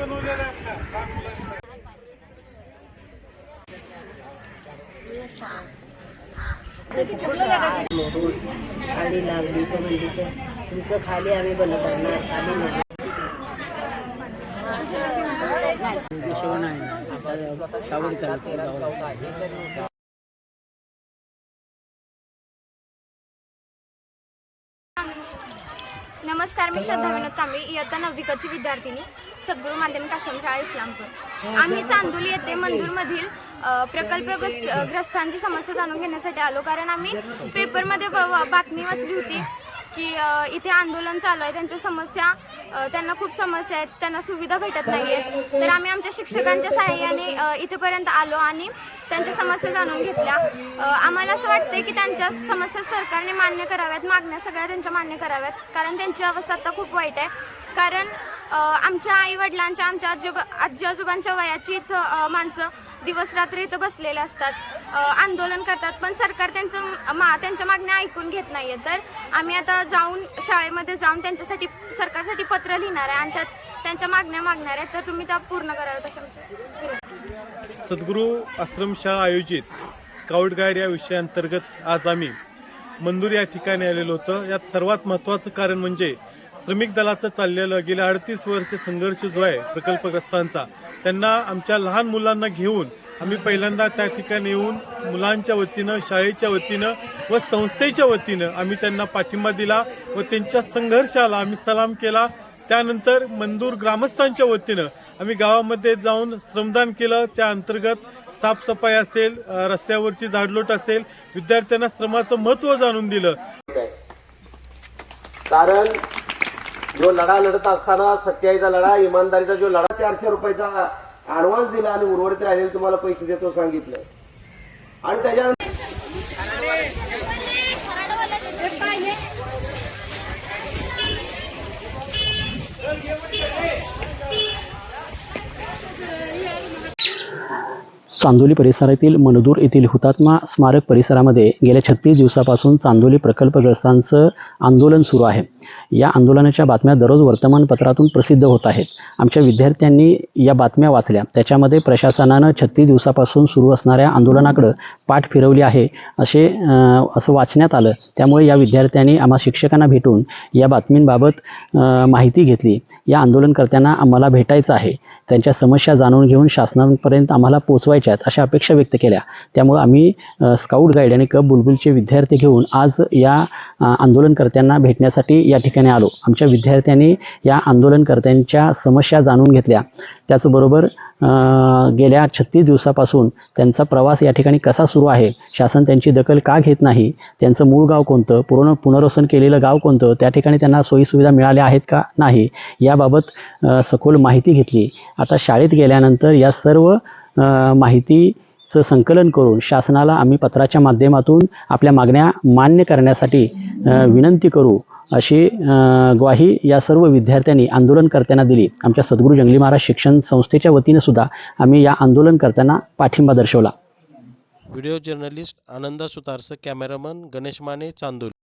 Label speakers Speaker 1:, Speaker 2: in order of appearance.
Speaker 1: बनवलेल्या आहेत
Speaker 2: खाली लागली तर म्हणजे तर तुमचं खाली आम्ही बनत करणार खाली नाही
Speaker 3: नमस्कार मी श्रद्धा विनोद कांबळे. इयत्ता नवविकाची विद्यार्थिनी सद्गुरू माध्यमिक आश्रमशाळा इस्लामपूर. आम्ही चांदोली येथे मंदूरमधील अ, प्रकल्पग्रस्त ग्रस्तांची समस्या जाणून घेण्यासाठी आलो. कारण आम्ही पेपरमध्ये बातमी वाचली होती की इथे आंदोलन चालू आहे. त्यांच्या समस्या त्यांना खूप समस्या आहेत त्यांना सुविधा भेटत नाही आहेत तर आम्ही आमच्या शिक्षकांच्या सहाय्याने इथेपर्यंत आलो आणि त्यांच्या समस्या जाणून घेतल्या. आम्हाला असं वाटतं की त्यांच्या समस्या सरकारने मान्य कराव्यात मागण्या सगळ्या त्यांच्या मान्य कराव्यात. कारण त्यांची अवस्था आता खूप वाईट आहे. कारण आमच्या आई वडिलांच्या आमच्या आजोबा आजी आजोबांच्या वयाची इथं माणसं दिवस रात्र इथं बसलेले असतात. आंदोलन करतात पण सरकार त्यांचं मा त्यांच्या मागण्या ऐकून घेत नाहीये. तर आम्ही आता जाऊन शाळेमध्ये जाऊन त्यांच्यासाठी सरकारसाठी पत्र लिहिणार आहे आणि त्यात त्यांच्या मागण्या मागणार आहेत. तर तुम्ही त्या पूर्ण कराव्यात अशा
Speaker 1: सद्गुरू आश्रमशाळा आयोजित स्काउट गाईड या विषयाअंतर्गत आज आम्ही मंदूर या ठिकाणी आलेलो होतो. यात सर्वात महत्त्वाचं कारण म्हणजे श्रमिक दलाचं चाललेलं गेल्या अडतीस वर्ष संघर्ष जो आहे प्रकल्पग्रस्तांचा त्यांना आमच्या लहान मुलांना घेऊन आम्ही पहिल्यांदा त्या ठिकाणी येऊन मुलांच्या वतीनं शाळेच्या वतीनं व संस्थेच्या वतीनं आम्ही त्यांना पाठिंबा दिला व त्यांच्या संघर्षाला आम्ही सलाम केला. त्यानंतर मंदूर ग्रामस्थांच्या वतीनं आम्ही गावामध्ये जाऊन श्रमदान केलं. त्या अंतर्गत साफसफाई असेल रस्त्यावरची झाडलोट असेल विद्यार्थ्यांना श्रमाचं महत्त्व जाणून दिलं.
Speaker 4: कारण जो लढा लढत असताना सच्चाईचा लढा इमानदारीचा जो लढा चारशे रुपयाचा ऍडव्हान्स दिला आणि उर्वरित राहिलेले तुम्हाला पैसे देतो सांगितलं आणि त्याच्यानंतर
Speaker 5: चांदोली परिसरातील मनदूर येथील हुतात्मा स्मारक परिसरामध्ये गेल्या छत्तीस दिवसापासून चांदोली प्रकल्पग्रस्तांचं आंदोलन सुरू आहे. या आंदोलनाच्या बातम्या दररोज वर्तमानपत्रातून प्रसिद्ध होत आहेत. आमच्या विद्यार्थ्यांनी या बातम्या वाचल्या. त्याच्यामध्ये प्रशासनानं छत्तीस दिवसापासून सुरू असणाऱ्या आंदोलनाकडं पाठ फिरवली आहे असे असं वाचण्यात आलं. त्यामुळे या विद्यार्थ्यांनी आम्हा शिक्षकांना भेटून या बातमींबाबत माहिती घेतली. या आंदोलनकर्त्यांना आम्हाला भेटायचं आहे. त्यांच्या समस्या जाणून घेऊन शासनापर्यंत आम्हाला पोचवायच्या आहेत अशा अपेक्षा व्यक्त केल्या. त्यामुळं आम्ही स्काऊट स्काउट गाईड आणि कब बुलबुलचे विद्यार्थी घेऊन आज या आंदोलनकर्त्यांना भेटण्यासाठी या ठिकाणी आलो. आमच्या विद्यार्थ्यांनी या आंदोलनकर्त्यांच्या समस्या जाणून घेतल्या. त्याचबरोबर गेल्या छत्तीस दिवसापासून त्यांचा प्रवास या ठिकाणी कसा सुरू आहे? शासन त्यांची दखल का घेत नाही? त्यांचं मूळ गाव कोणतं? पूर्ण पुनर्वसन केलेलं गाव कोणतं? त्या ठिकाणी त्यांना सोयीसुविधा मिळाल्या आहेत का नाही? याबाबत सखोल माहिती घेतली. आता शाळेत गेल्यानंतर या सर्व माहिती माहितीचं संकलन करून शासनाला आम्ही पत्राच्या माध्यमातून आपल्या मागण्या मान्य करण्यासाठी विनंती करू. अशी ग्वाही या सर्व विद्यार्थ्यांनी आंदोलनकर्त्यांना दिली. आमच्या सद्गुरू जंगली महाराज शिक्षण संस्थेच्या वतीने सुद्धा आम्ही या आंदोलनकर्त्यांना पाठिंबा दर्शवला.
Speaker 6: व्हिडिओ जर्नलिस्ट आनंदा सुतारसं कॅमेरामन गणेश माने चांदोली.